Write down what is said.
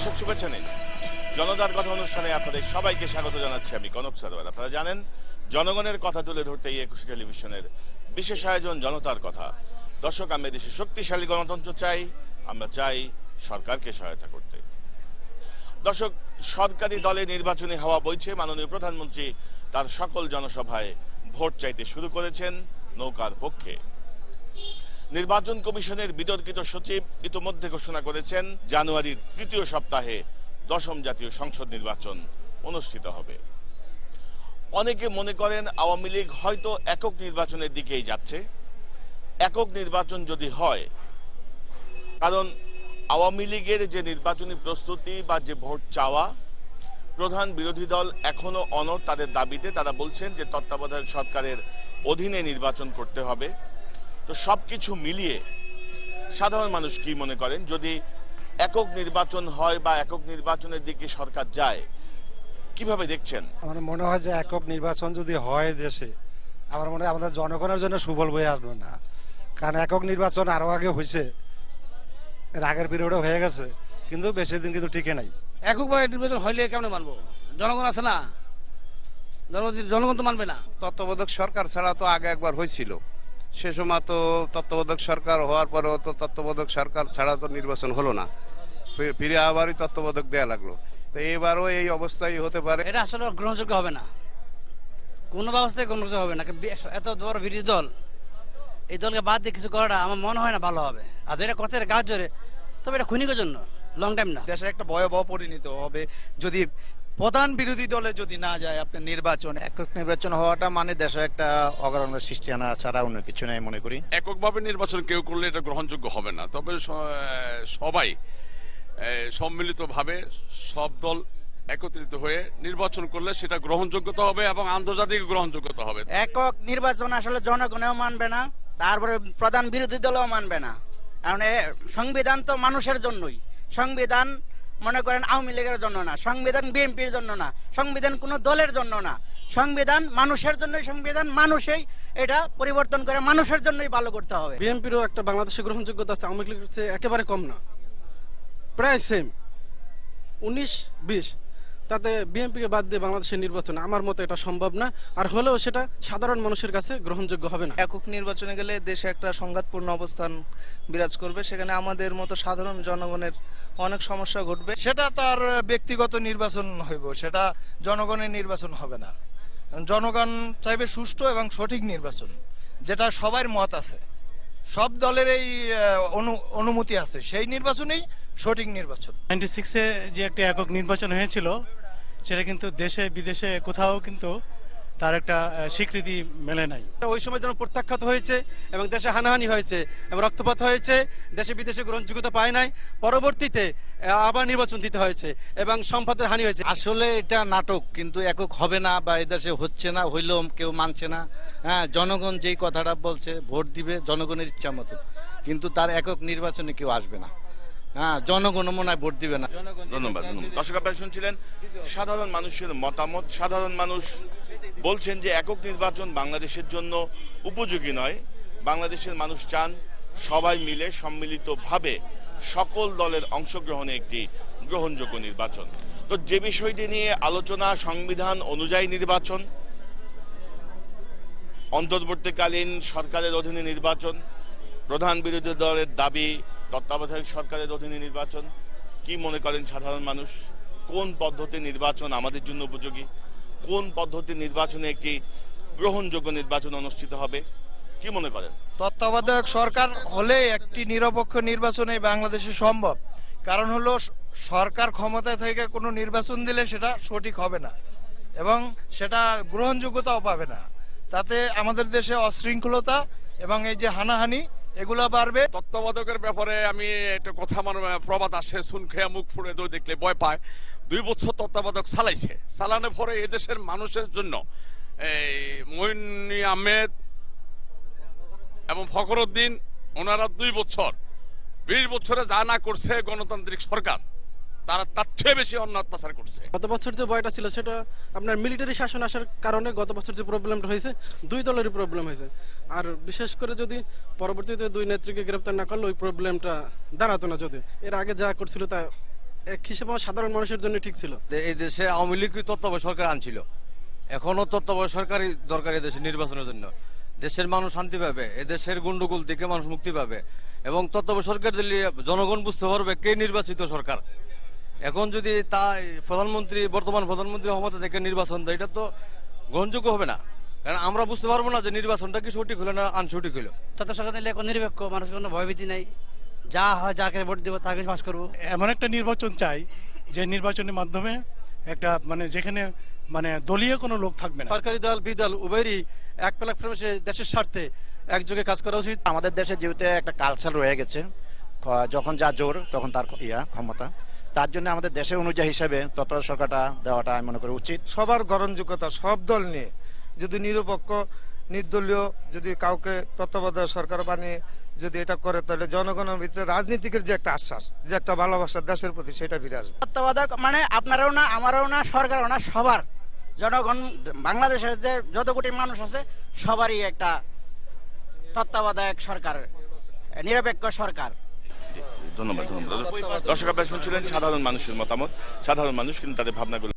দর্শক শুভেচ্ছা নিন। জনতার কথা অনুষ্ঠানে আপনাদের সবাইকে স্বাগত জানাচ্ছি আমি কনক সারওয়াল। আপনারা জানেন, জনগণের কথা তুলে ধরতে এই একুশে টেলিভিশনের বিশেষ আয়োজন জনতার কথা। দর্শক, আমরা দেশে শক্তিশালী গণতন্ত্র চাই, আমরা চাই সরকারকে সহায়তা করতে। দর্শক, সরকারি দলে নির্বাচনী হাওয়া বইছে, মাননীয় প্রধানমন্ত্রী তার সকল জনসভায় ভোট চাইতে শুরু করেছেন নৌকার পক্ষে। নির্বাচন কমিশনের বিতর্কিত সচিব ইতোমধ্যে ঘোষণা করেছেন, জানুয়ারির তৃতীয় সপ্তাহে দশম জাতীয় সংসদ নির্বাচন অনুষ্ঠিত হবে। অনেকে মনে করেন আওয়ামী লীগ হয়তো একক নির্বাচনের দিকেই যাচ্ছে। একক নির্বাচন যদি হয়, কারণ আওয়ামী লীগের যে নির্বাচনী প্রস্তুতি বা যে ভোট চাওয়া, প্রধান বিরোধী দল এখনও অনড় তাদের দাবিতে, তারা বলছেন যে তত্ত্বাবধায়ক সরকারের অধীনে নির্বাচন করতে হবে। তো সব কিছু মিলিয়ে সাধারণ মানুষ কি মনে করেন? যদি একক নির্বাচন হয় বা একক নির্বাচনের দিকে সরকার যায় কীভাবে দেখছেন? আমার মনে হয় যে একক নির্বাচন যদি হয় দেশে আমার মনে হয় আমাদের জনগণের জন্য সুফল বয়ে আসবে না। কারণ একক নির্বাচন আরও আগে হয়েছে এর আগের পিরিয়ডে হয়ে গেছে কিন্তু বেশি দিন কিন্তু টিকে নাই। এককভাবে নির্বাচন হইলে কেমন মানবো? জনগণ আছে না? জনগণ জনগণ তো মানবে না। তত্ত্বাবধায়ক সরকার ছাড়া তো আগে একবার হয়েছিল। সে সময় তো তত্ত্বাবধায়ক সরকার হওয়ার পরেও তো তত্ত্বাবধায়ক সরকার ছাড়া তো নির্বাচন হলো না। ফিরে আবারই তত্ত্বাবধায়ক দেয়া লাগল। তো এবারও এই অবস্থাই হতে পারে। এটা আসলে গ্রহণযোগ্য হবে না। কোনো ব্যবস্থায় গ্রহণযোগ্য হবে না। এত বড় বিরোধী দল এই দলকে বাদ দিয়ে কিছু করাটা আমার মনে হয় না ভালো হবে। আর যেটা কথার গাছ জোরে তবে এটা ক্ষণিকের জন্য লং টাইম না। দেশে একটা ভয়াবহ পরিণত হবে। যদি প্রধান বিরোধী দলে যদি না যায় আপনার নির্বাচন একক নির্বাচন হওয়াটা মানে দেশে একটা অগ্রগতির সৃষ্টি আনা ছাড়া অন্য কিছু নাই মনে করি। এককভাবে নির্বাচন কেউ করলে এটা গ্রহণযোগ্য হবে না। তবে সবাই সম্মিলিতভাবে সব দল একত্রিত হয়ে নির্বাচন করলে সেটা গ্রহণযোগ্যতা হবে এবং আন্তর্জাতিক গ্রহণযোগ্যতা হবে। একক নির্বাচন আসলে জনগণেও মানবে না তারপরে প্রধান বিরোধী দলও মানবে না। কারণ সংবিধান তো মানুষের জন্যই। সংবিধান মনে করেন আওয়ামী লীগের জন্য না, সংবিধান বিএনপির জন্য না, সংবিধান কোনো দলের জন্য না। সংবিধান মানুষের জন্যই, সংবিধান মানুষই এটা পরিবর্তন করে মানুষের জন্যই ভালো করতে হবে। বিএনপিরও একটা বাংলাদেশে গ্রহণযোগ্যতা আছে, আওয়ামী লীগের একেবারে কম না। প্রায় সেম উনিশ, বিশ। তাতে বিএনপিকে বাদ দিয়ে বাংলাদেশের নির্বাচন আমার মতে এটা সম্ভব না। আর হলেও সেটা সাধারণ মানুষের কাছে গ্রহণযোগ্য হবে না। একক নির্বাচনে গেলে দেশে একটা সংঘাতপূর্ণ অবস্থান বিরাজ করবে। সেখানে আমাদের মতো সাধারণ জনগণের অনেক সমস্যা ঘটবে। সেটা তার ব্যক্তিগত নির্বাচন হইব সেটা জনগণের নির্বাচন হবে না। জনগণ চাইবে সুষ্ঠু এবং সঠিক নির্বাচন যেটা সবার মত আছে। সব দলের এই অনুমতি আছে। সেই নির্বাচনেই সঠিক নির্বাচন। নাইনটি সিক্সে যে একটা একক নির্বাচন হয়েছিল সেটা কিন্তু দেশে বিদেশে কোথাও কিন্তু তার একটা স্বীকৃতি মেলে নাই। ওই সময় যেন প্রত্যাখ্যাত হয়েছে এবং দেশে হানাহানি হয়েছে এবং রক্তপাত হয়েছে দেশে বিদেশে গ্রহণযোগ্যতা পায় নাই পরবর্তীতে আবার নির্বাচন দিতে হয়েছে এবং সম্পদের হানি হয়েছে। আসলে এটা নাটক কিন্তু একক হবে না বা এদেশে হচ্ছে না হইলেও কেউ মানছে না। হ্যাঁ জনগণ যেই কথাটা বলছে ভোট দিবে জনগণের ইচ্ছা মতো কিন্তু তার একক নির্বাচনে কেউ আসবে না। হ্যাঁ জনগণ মনে ভোট দিবে না। ধন্যবাদ ধন্যবাদ। দর্শক আপনারা শুনছিলেন সাধারণ মানুষের মতামত। সাধারণ মানুষ বলছেন যে একক নির্বাচন বাংলাদেশের জন্য উপযোগী নয়। বাংলাদেশের মানুষ চান সবাই মিলে সম্মিলিতভাবে সকল দলের অংশগ্রহণে একটি গ্রহণযোগ্য নির্বাচন। তো যে বিষয়টি নিয়ে আলোচনা সংবিধান অনুযায়ী নির্বাচন অন্তর্বর্তীকালীন সরকারের অধীনে নির্বাচন প্রধান বিরোধী দলের দাবি তত্ত্বাবধায়ক সরকারের অধীনে নির্বাচন। কি মনে করেন সাধারণ মানুষ? কোন পদ্ধতি নির্বাচন আমাদের জন্য উপযোগী? কোন পদ্ধতি নির্বাচনে একটি গ্রহণযোগ্য নির্বাচন অনুষ্ঠিত হবে? কি মনে করেন? তত্ত্বাবধায়ক সরকার হলে একটি নিরপেক্ষ নির্বাচনে বাংলাদেশে সম্ভব। কারণ হলো, সরকার ক্ষমতায় থেকে কোনো নির্বাচন দিলে সেটা সঠিক হবে না এবং সেটা গ্রহণযোগ্যতাও পাবে না। তাতে আমাদের দেশে অশৃঙ্খলতা এবং এই যে হানাহানি এগুলো বাড়বে? তত্ত্বাবধকের ব্যাপারে আমি একটা কথা আমার প্রবাদ আসে শুন খেয়া মুখ ফুড়ে দই দেখলে ভয় পায়। দুই বছর তত্ত্বাবধক চালাইছে। চালানোর পরে এদেশের মানুষের জন্য এই মইনি আহমেদ এবং ফখরুদ্দিন, ওনারা দুই বছর, বিশ বছরে যা না করছে গণতান্ত্রিক সরকার। তারা তার চেয়ে বেশি অন্য অত্যাচার করছে। গত বছর যে ভয়টা ছিল সেটা আপনার মিলিটারি শাসন আসার কারণে গত বছর যে প্রবলেমটা হয়েছে দুই দলেরই প্রবলেম হয়েছে। আর বিশেষ করে যদি পরবর্তীতে দুই নেত্রীকে গ্রেপ্তার না করলে ওই প্রবলেমটা দাঁড়াতো না যদি। এর আগে যা করছিল তা এক হিসেবে সাধারণ মানুষের জন্য ঠিক ছিল। এই দেশে আওয়ামী লীগ তত্ত্বাবধায়ক সরকার আনছিল? এখনও তত্ত্বাবধায়ক সরকারই দরকার এই দেশে নির্বাচনের জন্য। দেশের মানুষ শান্তি পাবে এদেশের গন্ডগোল থেকে মানুষ মুক্তি পাবে। এবং তত্ত্বাবধায়ক সরকার দিলে জনগণ বুঝতে পারবে কে নির্বাচিত সরকার। এখন যদি তা প্রধানমন্ত্রী বর্তমান প্রধানমন্ত্রী ক্ষমতা থেকে নির্বাচন দেয় এটা তো গ্রহণযোগ্য হবে না। কারণ আমরা বুঝতে পারব না যে নির্বাচনটা কি সঠিক হলো না আনসঠিক হলো। তত সরকার দিলে এখন নিরপেক্ষ মানুষের কোনো ভয়ভীতি নাই। যা হয় যাকে ভোট দেবো তাকে পাস করব। এমন একটা নির্বাচন চাই যে নির্বাচনের মাধ্যমে একটা মানে যেখানে মানে দলীয় কোনো লোক থাকবে না। সরকারি দল বিদল উভয়েরই এক পেলাক ফেরমে দেশের স্বার্থে একযোগে কাজ করা উচিত। আমাদের দেশে যেহেতু একটা কালচার রয়ে গেছে যখন যা জোর তখন তার ইয়া ক্ষমতা। তার জন্য আমাদের দেশের অনুযায়ী হিসেবে তত্ত্বাবধায়ক সরকারটা দেওয়াটা আমি মনে করি উচিত। সবার গ্রহণযোগ্যতা সব দল নিয়ে যদি নিরপেক্ষ নির্দলীয় যদি কাউকে তত্ত্বাবধায়ক সরকার বানিয়ে যদি এটা করে তাহলে জনগণের ভিতরে রাজনীতিকের যে একটা আশ্বাস যে একটা ভালোবাসা দেশের প্রতি সেটা ফিরে আসবে। তত্ত্বাবধায়ক মানে আপনারাও না আমারও না সরকারও না সবার। জনগণ বাংলাদেশের যে যত কোটি মানুষ আছে সবারই একটা তত্ত্বাবধায়ক সরকার নিরপেক্ষ সরকার। ধন্যবাদ ধন্যবাদ। দর্শক আপনারা শুনছিলেন সাধারণ মানুষের মতামত। সাধারণ মানুষ কিন্তু তাদের ভাবনাগুলো